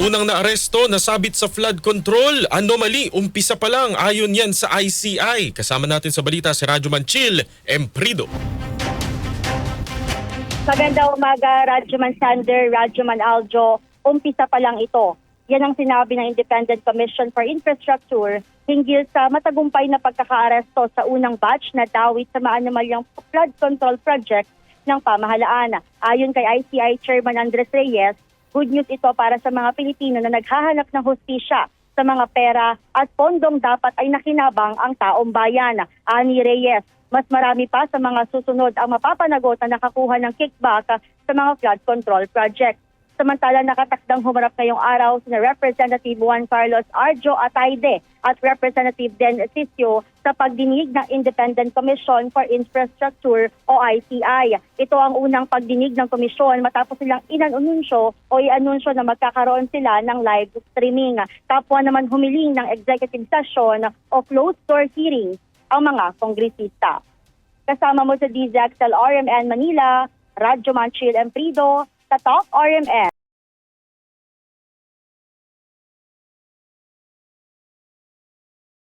Naunang naaresto, nasabit sa flood control. Anomaly, umpisa pa lang. Ayon yan sa ICI. Kasama natin sa balita si Radyo Manchil, Emprido. Maganda umaga, Radyoman Sander, Radyoman Aljo. Umpisa pa lang ito. Yan ang sinabi ng Independent Commission for Infrastructure hinggil sa matagumpay na pagkakaaresto sa unang batch na dawit sa maanomalyang flood control project ng pamahalaan. Ayon kay ICI Chairman Andres Reyes, good news ito para sa mga Pilipino na naghahanap ng hustisya sa mga pera at pondong dapat ay nakinabang ang taong bayan. Ani Reyes, mas marami pa sa mga susunod ang mapapanagot na nakakuha ng kickback sa mga flood control project. Samantala nakatakdang humarap ngayong araw si Representative Juan Carlos Arjo Ataide at Representative Den Sisio sa pagdinig ng Independent Commission for Infrastructure o ICI. Ito ang unang pagdinig ng komisyon matapos silang inanunsyo o i-anunsyo na magkakaroon sila ng live streaming. Kapwa naman humiling ng executive session o closed-door hearing ang mga kongresista. Kasama mo sa DZXL RMN Manila, Radyo Manchil Emprido, sa Top RMN.